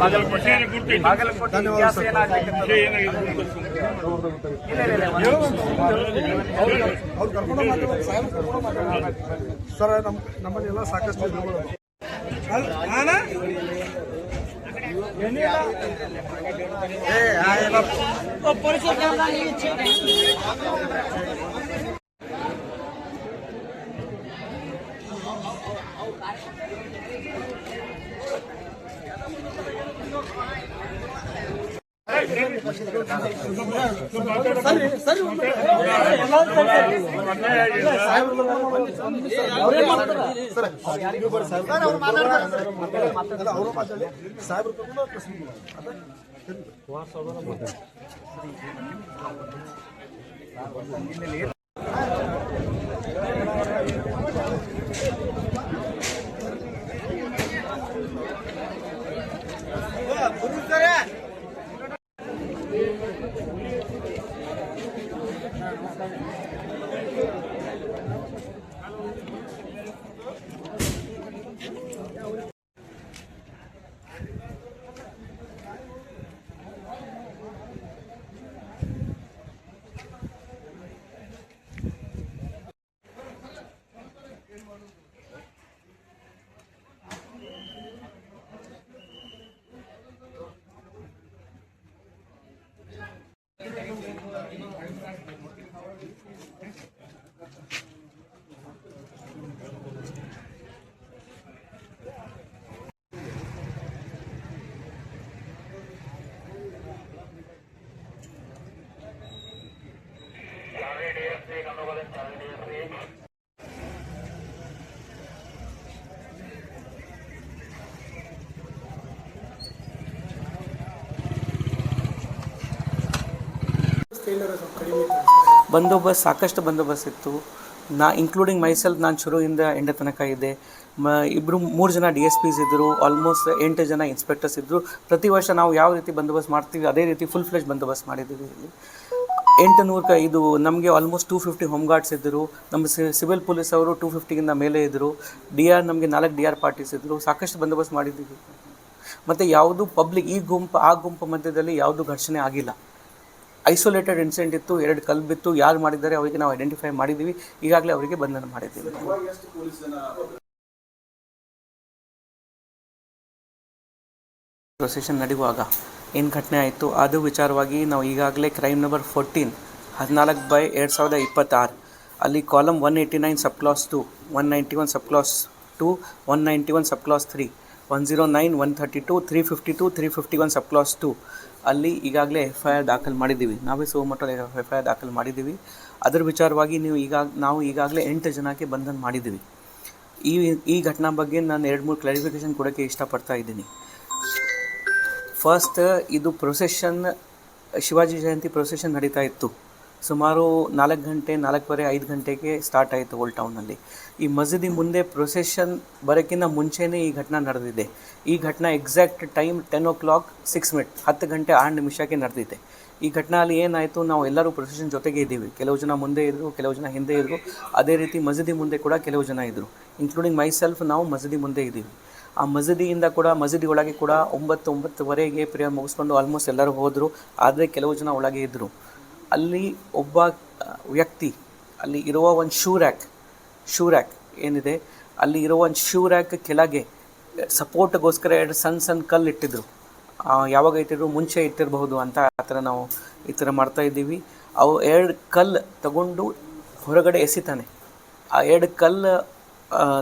ಬಾಗಲಕೋಟೆ ಬಾಗಲಕೋಟೆ ಇತಿಹಾಸ ಏನಾಗ್ಲಿಕ್ಕೆ ಸರ್ ನಮ್ಮ ನಮ್ಮಲ್ಲೆಲ್ಲ ಸಾಕಷ್ಟು ಇದ್ರುಗಳು ಬಂದೋಬಸ್ತ್, ಸಾಕಷ್ಟು ಬಂದೋಬಸ್ತ್ ಇತ್ತು. ನಾ ಇನ್ಕ್ಲೂಡಿಂಗ್ ಮೈಸೆಲ್ಫ್ ನಾನು ಶುರುವಿಂದ ಎಂಡ ತನಕ ಇದ್ದೆ. ಮ ಇಬ್ಬರು ಮೂರು ಜನ ಡಿ ಎಸ್ ಪಿಸ್ ಇದ್ದರು ಆಲ್ಮೋಸ್ಟ್ ಎಂಟು ಜನ ಇನ್ಸ್ಪೆಕ್ಟರ್ಸ್ ಇದ್ದರು ಪ್ರತಿ ವರ್ಷ ನಾವು ಯಾವ ರೀತಿ ಬಂದೋಬಸ್ತ್ ಮಾಡ್ತೀವಿ, ಅದೇ ರೀತಿ ಫುಲ್ ಫ್ಲೆಜ್ ಬಂದೋಬಸ್ತ್ ಮಾಡಿದ್ದೀವಿ ಇಲ್ಲಿ. ಎಂಟು ನೂರು ಇದು ನಮಗೆ almost two fifty home guards ಇದ್ದರು ನಮ್ಮ ಸಿವಿಲ್ ಪೊಲೀಸ್ ಅವರು ಟೂ ಫಿಫ್ಟಿಗಿಂತ ಮೇಲೆ ಇದ್ದರು ಡಿ ಆರ್ ನಮಗೆ ನಾಲ್ಕು ಡಿ ಆರ್ ಪಾರ್ಟೀಸ್ ಇದ್ದರು ಸಾಕಷ್ಟು ಬಂದೋಬಸ್ತ್ ಮಾಡಿದ್ದೀವಿ. ಮತ್ತು ಯಾವುದು ಪಬ್ಲಿಕ್ ಈ ಗುಂಪು, ಆ ಗುಂಪು ಮಧ್ಯದಲ್ಲಿ ಯಾವುದು ಘರ್ಷಣೆ ಆಗಿಲ್ಲ. ಐಸೋಲೇಟೆಡ್ ಇನ್ಸಿಡೆಂಟ್ ಇತ್ತು, ಎರಡು ಕಲ್ಲು ಬಿತ್ತು. ಯಾರು ಮಾಡಿದ್ದಾರೆ ಅವರಿಗೆ ನಾವು ಐಡೆಂಟಿಫೈ ಮಾಡಿದ್ದೀವಿ. ಈಗಾಗಲೇ ಅವರಿಗೆ ಬಂಧನ ಮಾಡಿದ್ದೀವಿ. ಪ್ರೊಸೆಷನ್ ನಡೆಯುವಾಗ ಏನು ಘಟನೆ ಆಯಿತು? ಅದು ವಿಚಾರವಾಗಿ ನಾವು ಈಗಾಗಲೇ ಕ್ರೈಮ್ ನಂಬರ್ ಫೋರ್ಟೀನ್ ಹದಿನಾಲ್ಕು ಬೈ ಎರಡು ಸಾವಿರದ ಇಪ್ಪತ್ತಾರು. ಅಲ್ಲಿ column one eighty nine sub clause two one ninety one sub clause two one ninety one sub clause three one zero nine one thirty two three fifty two three fifty one sub clause two ಅಲ್ಲಿ ಈಗಾಗಲೇ F I R ದಾಖಲು ಮಾಡಿದ್ದೀವಿ. ನಾವೇ ಸೋಮಟ್ಟಲ್ಲಿ F I R ದಾಖಲು ಮಾಡಿದ್ದೀವಿ. ಅದರ ವಿಚಾರವಾಗಿ ನೀವು ಈಗ, ನಾವು ಈಗಾಗಲೇ ಎಂಟು ಜನಕ್ಕೆ ಬಂಧನ ಮಾಡಿದ್ದೀವಿ. ಈ ಈ ಘಟನಾ ಬಗ್ಗೆ ನಾನು ಎರಡು ಮೂರು ಕ್ಲಾರಿಫಿಕೇಷನ್ ಕೊಡೋಕ್ಕೆ ಇಷ್ಟಪಡ್ತಾ ಇದ್ದೀನಿ. ಫಸ್ಟ್ ಇದು ಪ್ರೊಸೆಷನ್ ಶಿವಾಜಿ ಜಯಂತಿ ಪ್ರೊಸೆಷನ್ ನಡೀತಾ ಇತ್ತು. ಸುಮಾರು ನಾಲ್ಕು ಗಂಟೆ, ನಾಲ್ಕೂವರೆ, ಐದು ಗಂಟೆಗೆ ಸ್ಟಾರ್ಟ್ ಆಯಿತು ಓಲ್ಡ್ ಟೌನಲ್ಲಿ ಈ ಮಸೀದಿ ಮುಂದೆ ಪ್ರೊಸೆಷನ್ ಬರೋಕ್ಕಿಂತ ಮುಂಚೆನೇ ಈ ಘಟನೆ ನಡೆದಿದೆ. ಈ ಘಟನೆ exact time ten o'clock six minute ಹತ್ತು ಗಂಟೆ ಆರು ನಿಮಿಷಕ್ಕೆ ನಡೆದಿದೆ. ಈ ಘಟನೆಯಲ್ಲಿ ಏನಾಯಿತು, ನಾವು ಎಲ್ಲರೂ ಪ್ರೊಸೆಷನ್ ಜೊತೆಗೆ ಇದ್ದೀವಿ. ಕೆಲವು ಜನ ಮುಂದೆ ಇದ್ದರು ಕೆಲವು ಜನ ಹಿಂದೆ ಇದ್ದರು ಅದೇ ರೀತಿ ಮಸೀದಿ ಮುಂದೆ ಕೂಡ ಕೆಲವು ಜನ ಇದ್ದರು ಇನ್ಕ್ಲೂಡಿಂಗ್ ಮೈ ಸೆಲ್ಫ್ ನಾವು ಮಸೀದಿ ಮುಂದೆ ಇದ್ದೀವಿ. ಆ ಮಸೀದಿಯಿಂದ ಕೂಡ ಮಸೀದಿ ಒಳಗೆ ಕೂಡ ಒಂಬತ್ತು ಒಂಬತ್ತುವರೆಗೆ ಪ್ರೇಯರ್ ಮುಗಿಸ್ಕೊಂಡು ಆಲ್ಮೋಸ್ಟ್ ಎಲ್ಲರೂ ಹೋದರು. ಆದರೆ ಕೆಲವು ಜನ ಒಳಗೆ ಇದ್ದರು ಅಲ್ಲಿ ಒಬ್ಬ ವ್ಯಕ್ತಿ, ಅಲ್ಲಿ ಇರುವ ಒಂದು ಶೂ ರ್ಯಾಕ್ ಶೂ ರ್ಯಾಕ್ ಏನಿದೆ, ಅಲ್ಲಿ ಇರುವ ಒಂದು ಶೂ ರ್ಯಾಕ್ ಕೆಳಗೆ ಸಪೋರ್ಟ್ಗೋಸ್ಕರ ಎರಡು ಸಣ್ಣ ಸಣ್ಣ ಕಲ್ಲು ಇಟ್ಟಿದ್ರು. ಯಾವಾಗ ಇಟ್ಟಿದ್ರು? ಮುಂಚೆ ಇಟ್ಟಿರಬಹುದು ಅಂತ ಆ ಥರ ನಾವು ಈ ಥರ ಮಾಡ್ತಾ ಇದ್ದೀವಿ. ಅವು ಎರಡು ಕಲ್ಲು ತಗೊಂಡು ಹೊರಗಡೆ ಎಸಿತಾನೆ. ಆ ಎರಡು ಕಲ್ಲು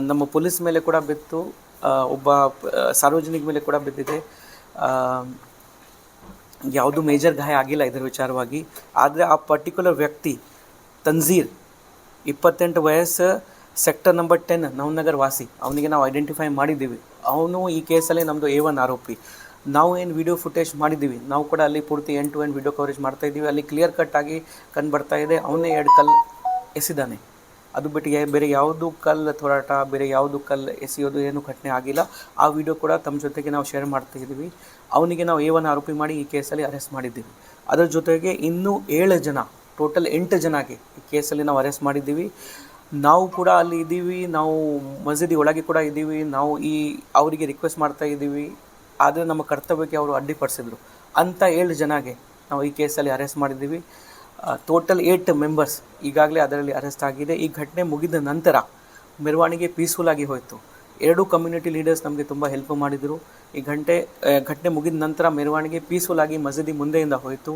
ನಮ್ಮ ಪೊಲೀಸ್ ಮೇಲೆ ಕೂಡ ಬಿತ್ತು. ಒಬ್ಬ ಸಾರ್ವಜನಿಕ ಮೇಲೆ ಕೂಡ ಬಿದ್ದಿದೆ. ಯಾವುದು ಮೇಜರ್ ಗಾಯ ಆಗಿಲ್ಲ ಇದರ ವಿಚಾರವಾಗಿ. ಆದರೆ ಆ ಪರ್ಟಿಕ್ಯುಲರ್ ವ್ಯಕ್ತಿ ತನ್ಜೀರ್ ಇಪ್ಪತ್ತೆಂಟು ವಯಸ್ಸು ಸೆಕ್ಟರ್ ನಂಬರ್ ಟೆನ್ ನವನಗರ್ ವಾಸಿ. ಅವನಿಗೆ ನಾವು ಐಡೆಂಟಿಫೈ ಮಾಡಿದ್ದೀವಿ. ಅವನು ಈ ಕೇಸಲ್ಲಿ ನಮ್ಮದು ಎ ಒನ್ ಆರೋಪಿ. ನಾವು ಏನು ವಿಡಿಯೋ ಫುಟೇಜ್ ಮಾಡಿದ್ದೀವಿ? ನಾವು ಕೂಡ ಅಲ್ಲಿ ಪೂರ್ತಿ end to end video coverage ಮಾಡ್ತಾ ಇದ್ದೀವಿ. ಅಲ್ಲಿ ಕ್ಲಿಯರ್ ಕಟ್ ಆಗಿ ಕಂಡು ಬರ್ತಾ ಇದೆ. ಅವನೇ ಎರಡು ಕಲ್ ಎಸಿದಾನೆ. ಅದು ಬಿಟ್ಟಿಗೆ ಬೇರೆ ಯಾವುದು ಕಲ್ಲು ಥೋರಾಟ ಬೇರೆ ಯಾವುದು ಕಲ್ಲು ಎಸೆಯೋದು ಏನು ಘಟನೆ ಆಗಿಲ್ಲ. ಆ ವಿಡಿಯೋ ಕೂಡ ತಮ್ಮ ಜೊತೆಗೆ ನಾವು ಶೇರ್ ಮಾಡ್ತಾ ಇದ್ದೀವಿ ಅವನಿಗೆ ನಾವು ಏವನ್ನು ಆರೋಪಿ ಮಾಡಿ ಈ ಕೇಸಲ್ಲಿ ಅರೆಸ್ಟ್ ಮಾಡಿದ್ದೀವಿ. ಅದರ ಜೊತೆಗೆ ಇನ್ನೂ ಏಳು ಜನ ಟೋಟಲ್ ಎಂಟು ಜನಕ್ಕೆ ಈ ಕೇಸಲ್ಲಿ ನಾವು ಅರೆಸ್ಟ್ ಮಾಡಿದ್ದೀವಿ. ನಾವು ಕೂಡ ಅಲ್ಲಿ ಇದ್ದೀವಿ, ನಾವು ಮಸೀದಿ ಒಳಗೆ ಕೂಡ ಇದ್ದೀವಿ, ನಾವು ಈ ಅವರಿಗೆ ರಿಕ್ವೆಸ್ಟ್ ಮಾಡ್ತಾ ಇದ್ದೀವಿ. ಆದರೆ ನಮ್ಮ ಕರ್ತವ್ಯಕ್ಕೆ ಅವರು ಅಡ್ಡಿಪಡಿಸಿದ್ರು. ಅಂಥ ಏಳು ಜನಗೆ ನಾವು ಈ ಕೇಸಲ್ಲಿ ಅರೆಸ್ಟ್ ಮಾಡಿದ್ದೀವಿ. ಟೋಟಲ್ ಏಟ್ ಮೆಂಬರ್ಸ್ ಈಗಾಗಲೇ ಅದರಲ್ಲಿ ಅರೆಸ್ಟ್ ಆಗಿದೆ. ಈ ಘಟನೆ ಮುಗಿದ ನಂತರ ಮೆರವಣಿಗೆ ಪೀಸ್ಫುಲ್ ಆಗಿ ಹೋಯಿತು. ಎರಡೂ ಕಮ್ಯುನಿಟಿ ಲೀಡರ್ಸ್ ನಮಗೆ ತುಂಬ ಹೆಲ್ಪ್ ಮಾಡಿದರು. ಈ ಗಂಟೆ ಘಟನೆ ಮುಗಿದ ನಂತರ ಮೆರವಣಿಗೆ ಪೀಸ್ಫುಲ್ ಆಗಿ ಮಸೀದಿ ಮುಂದೆಯಿಂದ ಹೋಯಿತು.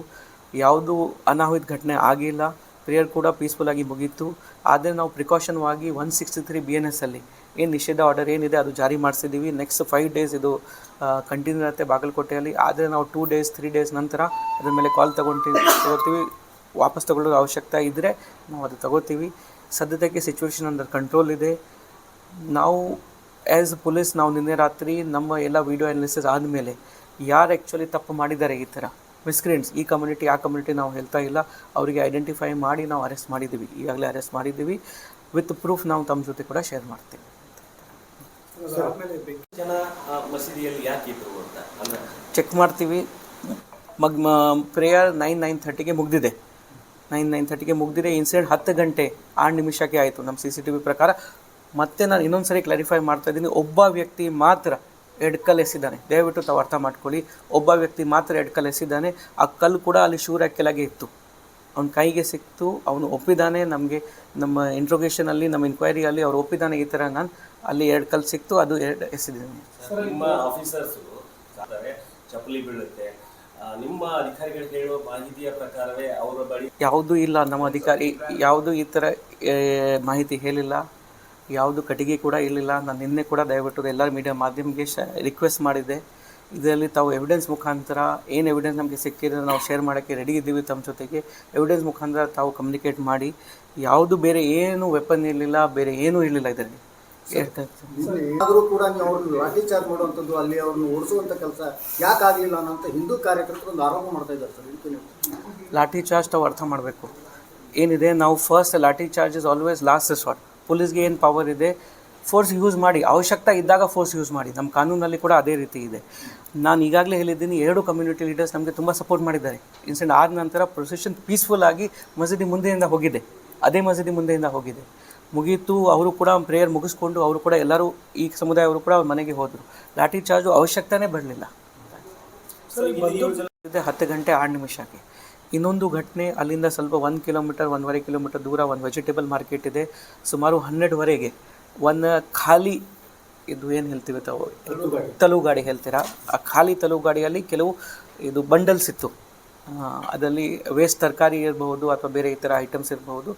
ಯಾವುದೂ ಅನಾಹುತ ಘಟನೆ ಆಗಿಲ್ಲ. ಪ್ರೇಯರ್ ಕೂಡ ಪೀಸ್ಫುಲ್ ಆಗಿ ಮುಗೀತು. ಆದರೆ ನಾವು ಪ್ರಿಕಾಷನ್ವಾಗಿ one sixty three B N S ಅಲ್ಲಿ ಏನು ನಿಷೇಧ ಆರ್ಡರ್ ಏನಿದೆ ಅದು ಜಾರಿ ಮಾಡಿಸಿದ್ದೀವಿ ನೆಕ್ಸ್ಟ್ ಫೈವ್ ಡೇಸ್ ಇದು ಕಂಟಿನ್ಯೂ ಇರುತ್ತೆ ಬಾಗಲಕೋಟೆಯಲ್ಲಿ. ಆದರೆ ನಾವು ಟೂ ಡೇಸ್ ತ್ರೀ ಡೇಸ್ ನಂತರ ಅದ್ರ ಮೇಲೆ ಕಾಲ್ ತಗೋತೀವಿ. ವಾಪಸ್ ತಗೊಳ್ಳೋ ಅವಶ್ಯಕತೆ ಇದ್ದರೆ ನಾವು ಅದು ತಗೋತೀವಿ. ಸದ್ಯದಕ್ಕೆ ಸಿಚುವೇಶನ್ ಅಂದರೆ ಕಂಟ್ರೋಲ್ ಇದೆ. ನಾವು ಆ್ಯಸ್ ಪೊಲೀಸ್ ನಾವು ನಿನ್ನೆ ರಾತ್ರಿ ನಮ್ಮ ಎಲ್ಲ ವಿಡಿಯೋ ಅನಾಲಿಸಿಸ್ ಆದಮೇಲೆ ಯಾರು ಆ್ಯಕ್ಚುಲಿ ತಪ್ಪು ಮಾಡಿದ್ದಾರೆ ಈ ಥರ? ಮಿಸ್ಕ್ರೀನ್ಸ್ ಈ ಕಮ್ಯುನಿಟಿ ಆ ಕಮ್ಯುನಿಟಿ ನಾವು ಹೇಳ್ತಾ ಇಲ್ಲ. ಅವರಿಗೆ ಐಡೆಂಟಿಫೈ ಮಾಡಿ ನಾವು ಅರೆಸ್ಟ್ ಮಾಡಿದ್ದೀವಿ. ಈಗಾಗಲೇ ಅರೆಸ್ಟ್ ಮಾಡಿದ್ದೀವಿ. ವಿತ್ ಪ್ರೂಫ್ ನಾವು ತಮ್ಮ ಜೊತೆ ಕೂಡ ಶೇರ್ ಮಾಡ್ತೀವಿ. ಚೆಕ್ ಮಾಡ್ತೀವಿ. ಮಗ್ ಪ್ರೇಯರ್ ನೈನ್ ನೈನ್ ಥರ್ಟಿಗೆ ಮುಗ್ದಿದೆ. ನೈನ್ ನೈನ್ ಥರ್ಟಿಗೆ ಮುಗ್ದಿದೆ. ಇನ್ಸಿಡೆಂಟ್ ಹತ್ತು ಗಂಟೆ ಆರು ನಿಮಿಷಕ್ಕೆ ಆಯಿತು. ನಮ್ಮ ಸಿ ಸಿ ಟಿ ವಿ ಪ್ರಕಾರ ಮತ್ತೆ ನಾನು ಇನ್ನೊಂದು ಸರಿ ಕ್ಲಾರಿಫೈ ಮಾಡ್ತಾ ಇದ್ದೀನಿ. ಒಬ್ಬ ವ್ಯಕ್ತಿ ಮಾತ್ರ ಎರಡು ಕಲ್ಲು ಎಸಿದ್ದಾನೆ ದಯವಿಟ್ಟು ತಾವು ಅರ್ಥ ಮಾಡ್ಕೊಳ್ಳಿ. ಒಬ್ಬ ವ್ಯಕ್ತಿ ಮಾತ್ರ ಎರಡು ಕಲ್ಲು ಎಸಿದ್ದಾನೆ ಆ ಕಲ್ಲು ಕೂಡ ಅಲ್ಲಿ ಶೂರ ಕೆಳಗೆ ಇತ್ತು. ಅವ್ನ ಕೈಗೆ ಸಿಕ್ತು. ಅವನು ಒಪ್ಪಿದ್ದಾನೆ ನಮಗೆ ನಮ್ಮ ಇಂಟ್ರೊಗೇಷನಲ್ಲಿ ನಮ್ಮ ಇನ್ಕ್ವೈರಿಯಲ್ಲಿ ಅವ್ರು ಒಪ್ಪಿದ್ದಾನೆ ಈ ಥರ. ನಾನು ಅಲ್ಲಿ ಎರಡು ಕಲ್ಲು ಸಿಕ್ತು. ಅದು ಎರಡು ಆಫೀಸರ್ಸ್ ಚಪ್ಪಲಿ ಬೀಳುತ್ತೆ ನಿಮ್ಮ ಅಧಿಕಾರಿಗಳು ಹೇಳುವ ಮಾಹಿತಿಯ ಪ್ರಕಾರವೇ ಅವರ ಬಳಿ ಯಾವುದೂ ಇಲ್ಲ, ನಮ್ಮ ಅಧಿಕಾರಿ ಯಾವುದು ಈ ಥರ ಮಾಹಿತಿ ಹೇಳಿಲ್ಲ. ಯಾವುದು ಕಟ್ಟಿಗೆ ಕೂಡ ಇರಲಿಲ್ಲ. ನಾನು ನಿನ್ನೆ ಕೂಡ ದಯವಿಟ್ಟು ಎಲ್ಲ ಮೀಡಿಯಾ ಮಾಧ್ಯಮಕ್ಕೆ ಶ ರಿಕ್ವೆಸ್ಟ್ ಮಾಡಿದ್ದೆ. ಇದರಲ್ಲಿ ತಾವು ಎವಿಡೆನ್ಸ್ ಮುಖಾಂತರ ಏನು ಎವಿಡೆನ್ಸ್ ನಮಗೆ ಸಿಕ್ಕಿದ್ರೆ ನಾವು ಶೇರ್ ಮಾಡೋಕ್ಕೆ ರೆಡಿ ಇದ್ದೀವಿ ತಮ್ಮ ಜೊತೆಗೆ ಎವಿಡೆನ್ಸ್ ಮುಖಾಂತರ ತಾವು ಕಮ್ಯುನಿಕೇಟ್ ಮಾಡಿ. ಯಾವುದು ಬೇರೆ ಏನು ವೆಪನ್ ಇರಲಿಲ್ಲ, ಬೇರೆ ಏನೂ ಇರಲಿಲ್ಲ ಇದರಲ್ಲಿ. ಆದರೂ ಕೂಡ ನೀವು ಅವ್ರನ್ನ ಲಾಠಿ ಚಾರ್ಜ್ ಮಾಡುವಂಥದ್ದು ಅಲ್ಲಿ ಅವ್ರನ್ನ ಓಡಿಸುವಂಥ ಕೆಲಸ ಯಾಕೆ ಆಗಲಿಲ್ಲ ಅನ್ನೋಂಥ ಹಿಂದೂ ಕಾರ್ಯಕರ್ತರು ಒಂದು ಆರೋಪ ಮಾಡ್ತಾ ಇದ್ದಾರೆ ಸರ್. ಇದಕ್ಕೆ ನೀವು ಲಾಠಿ ಚಾರ್ಜ್ ತಾವು ಅರ್ಥ ಮಾಡಬೇಕು. ಏನಿದೆ ನಾವು first lathi charge is always last resort ಪೊಲೀಸ್ಗೆ ಏನು ಪವರ್ ಇದೆ? ಫೋರ್ಸ್ ಯೂಸ್ ಮಾಡಿ. ಅವಶ್ಯಕತೆ ಇದ್ದಾಗ ಫೋರ್ಸ್ ಯೂಸ್ ಮಾಡಿ. ನಮ್ಮ ಕಾನೂನಲ್ಲಿ ಕೂಡ ಅದೇ ರೀತಿ ಇದೆ. ನಾನು ಈಗಾಗಲೇ ಹೇಳಿದ್ದೀನಿ ಎರಡು ಕಮ್ಯುನಿಟಿ ಲೀಡರ್ಸ್ ನಮಗೆ ತುಂಬ ಸಪೋರ್ಟ್ ಮಾಡಿದ್ದಾರೆ. ಇನ್ಸಿಡೆಂಟ್ ಆದ ನಂತರ ಪ್ರೊಸೆಷನ್ ಪೀಸ್ಫುಲ್ ಆಗಿ ಮಸೀದಿ ಮುಂದೆಯಿಂದ ಹೋಗಿದೆ. ಅದೇ ಮಸೀದಿ ಮುಂದೆಯಿಂದ ಹೋಗಿದೆ. ಮುಗೀತು ಅವರು ಕೂಡ ಪ್ರೇಯರ್ ಮುಗಿಸ್ಕೊಂಡು ಅವರು ಕೂಡ ಎಲ್ಲರೂ ಈ ಸಮುದಾಯವರು ಕೂಡ ಅವ್ರ ಮನೆಗೆ ಹೋದರು. ಲಾಠಿ ಚಾರ್ಜು ಅವಶ್ಯಕತೆನೇ ಬರಲಿಲ್ಲ. ಹತ್ತು ಗಂಟೆ ಆರು ನಿಮಿಷಕ್ಕೆ. ಇನ್ನೊಂದು ಘಟನೆ ಅಲ್ಲಿಂದ ಸ್ವಲ್ಪ ಒಂದು ಕಿಲೋಮೀಟರ್ ಒಂದೂವರೆ ಕಿಲೋಮೀಟರ್ ದೂರ ಒಂದು ವೆಜಿಟೇಬಲ್ ಮಾರ್ಕೆಟ್ ಇದೆ. ಸುಮಾರು ಹನ್ನೆರಡುವರೆಗೆ ಒಂದು ಖಾಲಿ ಇದು ಏನು ಹೇಳ್ತೀವಿ ತಾವು? ತಲುಗಾಡಿ. ಹೇಳ್ತೀರಾ? ಆ ಖಾಲಿ ತಲುಗಾಡಿಯಲ್ಲಿ ಕೆಲವು ಇದು ಬಂಡಲ್ಸ್ ಇತ್ತು. ಅದರಲ್ಲಿ ವೇಸ್ಟ್ ತರಕಾರಿ ಇರಬಹುದು ಅಥವಾ ಬೇರೆ ಈ ಥರ ಐಟಮ್ಸ್ ಇರಬಹುದು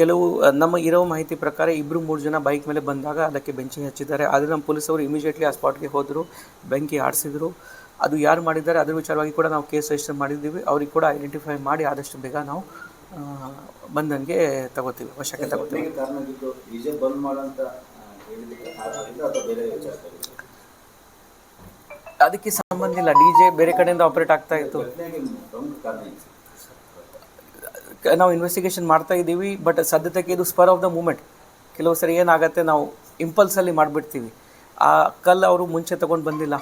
ಕೆಲವು ನಮ್ಮ ಇರೋ ಮಾಹಿತಿ ಪ್ರಕಾರ ಇಬ್ಬರು ಮೂರು ಜನ ಬೈಕ್ ಮೇಲೆ ಬಂದಾಗ ಅದಕ್ಕೆ ಬೆಂಚಿ ಹಚ್ಚಿದ್ದಾರೆ. ಆದರೆ ನಮ್ಮ ಪೊಲೀಸವರು ಇಮಿಡಿಯೇಟ್ಲಿ ಆ ಸ್ಪಾಟ್ಗೆ ಹೋದರು ಬೆಂಕಿ ಆಡಿಸಿದ್ರು. ಅದು ಯಾರು ಮಾಡಿದ್ದಾರೆ ಅದ್ರ ವಿಚಾರವಾಗಿ ಕೂಡ ನಾವು ಕೇಸ್ ರಿಜಿಸ್ಟರ್ ಮಾಡಿದ್ದೀವಿ. ಅವ್ರಿಗೆ ಕೂಡ ಐಡೆಂಟಿಫೈ ಮಾಡಿ ಆದಷ್ಟು ಬೇಗ ನಾವು ಬಂದಂಗೆ ಬಂಧನ್ಗೆ ತಗೋತೀವಿ ವಶಕ್ಕೆ ತಗೋತೀವಿ. ಅದಕ್ಕೆ ಸಂಬಂಧ ಇಲ್ಲ. ಡಿ ಜೆ ಬೇರೆ ಕಡೆಯಿಂದ ಆಪರೇಟ್ ಆಗ್ತಾ ಇತ್ತು. ನಾವು ಇನ್ವೆಸ್ಟಿಗೇಷನ್ ಮಾಡ್ತಾ ಇದ್ದೀವಿ ಬಟ್ ಸದ್ಯಕ್ಕೆ ಇದು ಸ್ಪರ್ ಆಫ್ ದ ಮೂಮೆಂಟ್ ಕೆಲವು ಸರಿ ಏನಾಗುತ್ತೆ ನಾವು ಇಂಪಲ್ಸಲ್ಲಿ ಮಾಡಿಬಿಡ್ತೀವಿ. ಆ ಕಲ್ಲು ಅವರು ಮುಂಚೆ ತೊಗೊಂಡು ಬಂದಿಲ್ಲ.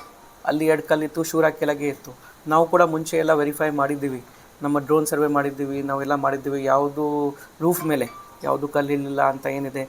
ಅಲ್ಲಿ ಎರಡು ಕಲ್ಲಿತ್ತು ಶೂರ ಕೆಳಗೆ ಇತ್ತು. ನಾವು ಕೂಡ ಮುಂಚೆ ಎಲ್ಲ ವೆರಿಫೈ ಮಾಡಿದ್ದೀವಿ. ನಮ್ಮ ಡ್ರೋನ್ ಸರ್ವೆ ಮಾಡಿದ್ದೀವಿ, ನಾವೆಲ್ಲ ಮಾಡಿದ್ದೀವಿ. ಯಾವುದು ರೂಫ್ ಮೇಲೆ, ಯಾವುದು ಕಲ್ಲಿಲ್ಲ ಅಂತ ಏನಿದೆ.